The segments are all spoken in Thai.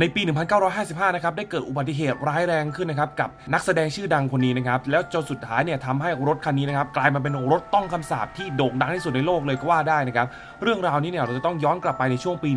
ในปี 1955 นะครับได้เกิดอุบัติเหตุร้ายแรงขึ้นนะครับกับนักแสดงชื่อดังคนนี้นะครับแล้วจนสุดท้ายเนี่ยทำให้รถคันนี้นะครับกลายมาเป็นรถต้องคำสาปที่โด่งดังที่สุดในโลกเลยก็ว่าได้นะครับเรื่องราวนี้เนี่ยเราจะต้องย้อนกลับไปในช่วงปี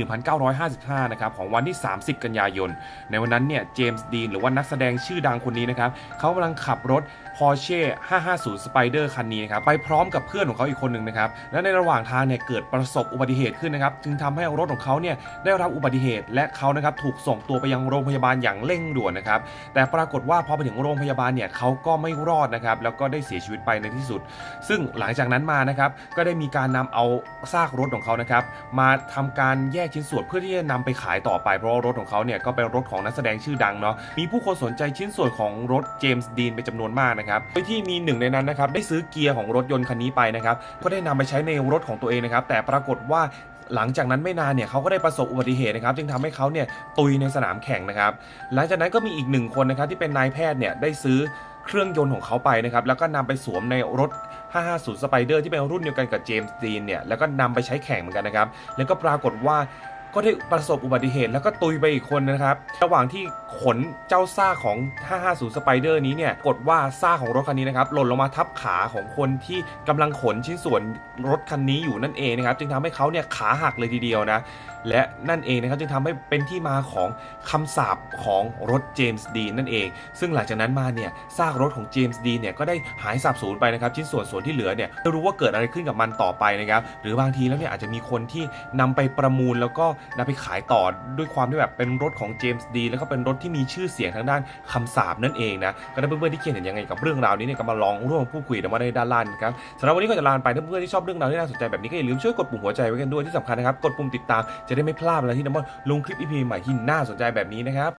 1955 นะครับของวันที่ 30 กันยายน ในวันนั้นเนี่ยเจมส์ดีนหรือว่านักแสดงชื่อดังคนนี้นะครับเขากำลังขับรถ Porsche 550 Spider คันนี้นะครับไปพร้อมกับเพื่อนของเขาอีกคนหนึ่งนะครับและในระหว่างทางเนี่ยเกิดประสบอุบัติเหตุขึ้นนะครับจึงทำให้รถของเขาเนี่ยได้รับอุบัติเหตุและเขานะครับถูกส่งตัวไปยังโรงพยาบาลอย่างเร่งด่วนนะครับ แต่ปรากฏว่าพอไปถึงโรงพยาบาลเนี่ยเขาก็ไม่รอดนะครับ แล้วก็ได้เสียชีวิตไปในที่สุด ซึ่งหลังจากนั้นมานะครับ ก็ได้มีการนำเอาซากรถของเขานะครับ มาทำการแยกชิ้นส่วนเพื่อที่จะนำไปขายต่อไป เพราะรถของเขาเนี่ยก็เป็นรถของนักแสดงชื่อดังเนาะ มีผู้คนสนใจชิ้นส่วนของรถเจมส์ดีนเป็นจำนวนมากนะครับ โดยที่มีหนึ่งในนั้นนะครับได้ซื้อเกียร์ของรถยนต์คันนี้ไปนะครับ ก็ได้นำไปใช้ในรถของตัวเองนะครับ แต่ปรากฏว่า หลังจากนั้นไม่นานเนี่ยเขาก็ได้ประสบอุบัติเหตุนะครับ จึงทำให้เขาเนี่ยตุยในสนามแข่งนะครับ หลังจากนั้นก็มีอีกหนึ่งคนนะครับที่เป็นนายแพทย์เนี่ยได้ซื้อเครื่องยนต์ของเขาไปนะครับ แล้วก็นำไปสวมในรถ 550 Spider ที่เป็นรุ่นเดียวกันกับเจมส์ดีนเนี่ย แล้วก็นำไปใช้แข่งเหมือนกันนะครับ แล้วก็ปรากฏว่า ก็ได้ประสบอุบัติเหตุแล้วก็ตุยไปอีกคนนะครับ ระหว่างที่ขนเจ้าซ่าของ 550 Spider นี้เนี่ยกดว่าซ่าของรถคันนี้นะครับหล่นลงมาทับขาของคนที่กำลังขนชิ้นส่วนรถคันนี้อยู่นั่นเองนะครับ จึงทำให้เขาเนี่ยขาหักเลยทีเดียวนะ และนั่นเองนะครับจึงทำให้เป็นที่มาของคำสาปของรถเจมส์ดีนนั่นเอง ซึ่งหลังจากนั้นมาเนี่ยซากรถของเจมส์ดีนเนี่ยก็ได้หายสาบสูญไปนะครับชิ้นส่วนส่วนที่เหลือเนี่ยไม่รู้ว่าเกิดอะไรขึ้นกับมันต่อไปนะครับหรือบางทีแล้วเนี่ยอาจจะมีคนที่นำไปประมูลแล้วก็นำไปขายต่อด้วยความที่แบบเป็นรถของเจมส์ดีแล้วก็เป็นรถที่มีชื่อเสียงทางด้านคำสาบนั่นเองนะก็ได้เพื่อนๆที่เขียนเห็นยังไงกับเรื่องราวนี้เนี่ยก็มาลองร่วมพูดคุยกันมาในด้านล่างนะครับสำหรับวันนี้ก็จะลาไปถ้าเพื่อนๆที่ชอบเรื่องราวที่น่าสนใจแบบนี้ก็อย่าลืมช่วยกดปุ่มหัวใจไว้กันด้วยที่สำคัญนะครับกดปุ่มติดตามจะได้ไม่พลาดเวลาที่น้ำมันลงคลิปอีพีใหม่ที่น่าสนใจแบบนี้นะครับ